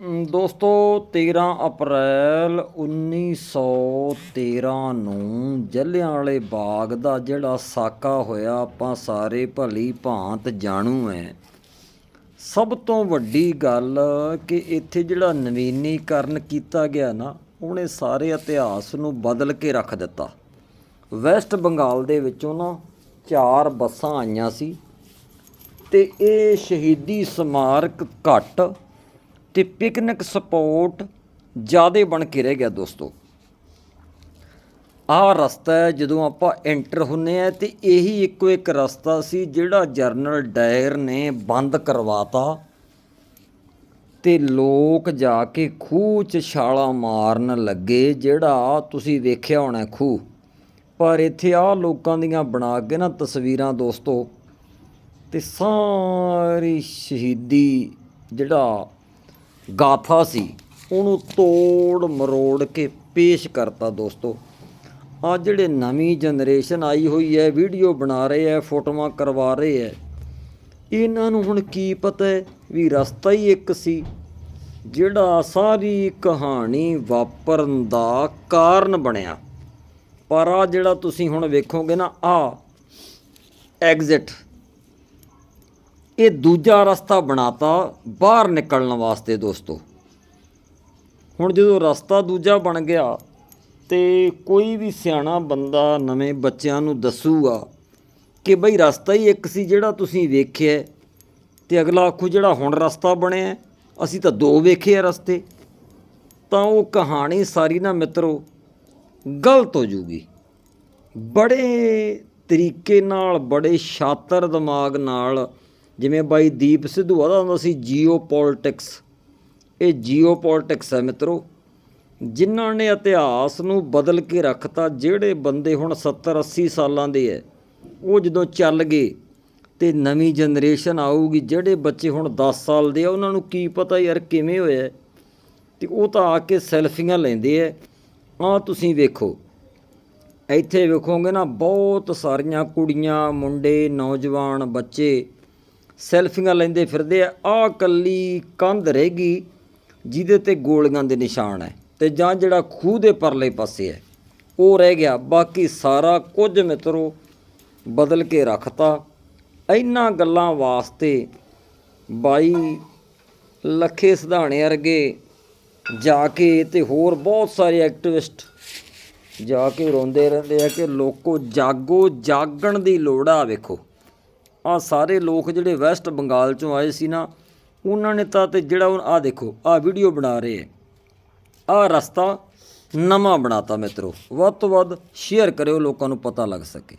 ਦੋਸਤੋ 13 ਅਪ੍ਰੈਲ 1913 ਨੂੰ ਜਲਿਆਂਵਾਲੇ ਬਾਗ ਦਾ ਜਿਹੜਾ ਸਾਕਾ ਹੋਇਆ, ਆਪਾਂ ਸਾਰੇ ਭਲੀ ਭਾਂਤ ਜਾਣੂ ਹੈ ਸਭ ਤੋਂ ਵੱਡੀ ਗੱਲ ਕਿ ਇੱਥੇ ਜਿਹੜਾ ਨਵੀਨੀਕਰਨ ਕੀਤਾ ਗਿਆ ਨਾ, ਉਹਨੇ ਸਾਰੇ ਇਤਿਹਾਸ ਨੂੰ ਬਦਲ ਕੇ ਰੱਖ ਦਿੱਤਾ। ਵੈਸਟ ਬੰਗਾਲ ਦੇ ਵਿੱਚੋਂ ਨਾ ਚਾਰ ਬੱਸਾਂ ਆਈਆਂ ਸੀ ਤੇ ਇਹ ਸ਼ਹੀਦੀ ਸਮਾਰਕ ਘੱਟ ਤੇ ਪਿਕਨਿਕ ਸਪੋਟ ਜਿਆਦੇ ਬਣ ਕੇ ਰਹਿ ਗਿਆ ਦੋਸਤੋ। ਆਹ ਰਸਤਾ ਹੈ ਜਦੋਂ ਆਪਾਂ ਐਂਟਰ ਹੁੰਨੇ ਆ ਤੇ ਇਹੀ ਇੱਕੋ ਇੱਕ ਰਸਤਾ ਸੀ ਜਿਹੜਾ ਜਰਨਲ ਡਾਇਰ ਨੇ ਬੰਦ ਕਰਵਾਤਾ ਤੇ ਲੋਕ ਜਾ ਕੇ ਖੂਹ 'ਚ ਛਾਲਾਂ ਮਾਰਨ ਲੱਗੇ ਜਿਹੜਾ ਤੁਸੀਂ ਵੇਖਿਆ ਹੋਣਾ ਖੂਹ ਪਰ ਇੱਥੇ ਆ ਲੋਕਾਂ ਦੀਆਂ ਬਣਾ ਕੇ ਨਾ ਤਸਵੀਰਾਂ ਦੋਸਤੋ ਤੇ ਸਾਰੀ ਸ਼ਹੀਦੀ ਜਿਹੜਾ ਗਾਥਾ ਸੀ। ਉਹਨੂੰ ਤੋੜ ਮਰੋੜ ਕੇ ਪੇਸ਼ ਕਰਤਾ ਦੋਸਤੋ। ਆ ਜਿਹੜੇ ਨਵੀਂ ਜਨਰੇਸ਼ਨ ਆਈ ਹੋਈ ਹੈ ਵੀਡੀਓ ਬਣਾ ਰਹੇ ਹੈ, ਫੋਟੋਆਂ ਕਰਵਾ ਰਹੇ ਹੈ। ਇਹਨਾਂ ਨੂੰ ਹੁਣ ਕੀ ਪਤਾ ਹੈ ਵੀ ਰਸਤਾ ਹੀ ਇੱਕ ਸੀ, ਜਿਹੜਾ ਸਾਰੀ ਕਹਾਣੀ ਵਾਪਰਨ ਦਾ ਕਾਰਨ ਬਣਿਆ। ਪਰ ਆ ਜਿਹੜਾ ਤੁਸੀਂ ਹੁਣ ਵੇਖੋਗੇ ਨਾ ਆ ਐਗਜ਼ਿਟ ਇਹ ਦੂਜਾ ਰਸਤਾ ਬਣਾਤਾ ਬਾਹਰ ਨਿਕਲਣ ਵਾਸਤੇ ਦੋਸਤੋ। ਹੁਣ ਜਦੋਂ ਰਸਤਾ ਦੂਜਾ ਬਣ ਗਿਆ ਤੇ ਕੋਈ ਵੀ ਸਿਆਣਾ ਬੰਦਾ ਨਵੇਂ ਬੱਚਿਆਂ ਨੂੰ ਦੱਸੂਗਾ ਕਿ ਬਈ ਰਸਤਾ ਹੀ ਇੱਕ ਸੀ ਜਿਹੜਾ ਤੁਸੀਂ ਵੇਖਿਆ ਹੈ, ਤੇ ਅਗਲਾ ਆਖੂ ਜਿਹੜਾ ਹੁਣ ਰਸਤਾ ਬਣਿਆ ਅਸੀਂ ਤਾਂ ਦੋ ਵੇਖੇ ਆ ਰਸਤੇ। ਤਾਂ ਉਹ ਕਹਾਣੀ ਸਾਰੀ ਨਾ ਮਿੱਤਰੋ ਗਲਤ ਹੋ ਜੂਗੀ। ਬੜੇ ਤਰੀਕੇ ਨਾਲ ਬੜੇ ਸ਼ਾਤਰ ਦਿਮਾਗ ਨਾਲ ਜਿਵੇਂ ਬਾਈ ਦੀਪ ਸਿੱਧੂ ਆਦਾ ਹੁੰਦਾ ਸੀ ਜੀਓ ਪੋਲਿਟਿਕਸ ਇਹ ਜੀਓ ਪੋਲਿਟਿਕਸ ਹੈ ਮਿੱਤਰੋ, ਜਿਨ੍ਹਾਂ ਨੇ ਇਤਿਹਾਸ ਨੂੰ ਬਦਲ ਕੇ ਰੱਖਤਾ, ਜਿਹੜੇ ਬੰਦੇ ਹੁਣ 70 80 ਸਾਲਾਂ ਦੇ ਐ, ਉਹ ਜਦੋਂ ਚੱਲ ਗਏ ਤੇ ਨਵੀਂ ਜਨਰੇਸ਼ਨ ਆਊਗੀ, ਜਿਹੜੇ ਬੱਚੇ ਹੁਣ 10 ਸਾਲ ਦੇ ਆ, ਉਹਨਾਂ ਨੂੰ ਕੀ ਪਤਾ ਯਾਰ ਕਿਵੇਂ ਹੋਇਆ ਹੈ। ਤੇ ਉਹ ਤਾਂ ਆ ਕੇ ਸੈਲਫੀਆਂ ਲੈਂਦੇ ਐ ਆ ਤੁਸੀਂ ਵੇਖੋ, ਇੱਥੇ ਵੇਖੋਗੇ ਨਾ, ਬਹੁਤ ਸਾਰੀਆਂ ਕੁੜੀਆਂ, ਮੁੰਡੇ, ਨੌਜਵਾਨ ਬੱਚੇ ਸੈਲਫੀਆਂ ਲੈਂਦੇ ਫਿਰਦੇ ਆ ਆ ਕੱਲੀ ਕੰਧ ਰਹਿ ਗਈ ਜਿਹਦੇ ਤੇ ਗੋਲੀਆਂ ਦੇ ਨਿਸ਼ਾਨ ਹੈ ਤੇ ਜਾਂ ਜਿਹੜਾ ਖੂਹ ਦੇ ਪਰਲੇ ਪਾਸੇ ਹੈ, ਉਹ ਰਹਿ ਗਿਆ। ਬਾਕੀ ਸਾਰਾ ਕੁਝ ਮਿੱਤਰੋ ਬਦਲ ਕੇ ਰੱਖਤਾ। ਇਹਨਾਂ ਗੱਲਾਂ ਵਾਸਤੇ ਬਾਈ ਲੱਖੇ ਸਿਧਾਣੇ ਵਰਗੇ ਜਾ ਕੇ ਤੇ ਹੋਰ ਬਹੁਤ ਸਾਰੇ ਐਕਟਿਵਿਸਟ ਜਾ ਕੇ ਰੋਂਦੇ ਰਹਿੰਦੇ ਆ ਕਿ ਲੋਕੋ ਜਾਗੋ ਜਾਗਣ ਦੀ ਲੋੜ ਆ ਵੇਖੋ। ਆ ਸਾਰੇ ਲੋਕ ਜਿਹੜੇ ਵੈਸਟ ਬੰਗਾਲ ਚੋਂ ਆਏ ਸੀ ਨਾ, ਉਹਨਾਂ ਨੇ ਤਾਂ ਤੇ ਜਿਹੜਾ ਆ ਦੇਖੋ, ਆ ਵੀਡੀਓ ਬਣਾ ਰਹੇ ਆ ਆ ਰਸਤਾ ਨਵਾਂ ਬਣਾਤਾ ਮਿੱਤਰੋ। ਵੱਧ ਤੋਂ ਵੱਧ ਸ਼ੇਅਰ ਕਰਿਓ, ਲੋਕਾਂ ਨੂੰ ਪਤਾ ਲੱਗ ਸਕੇ।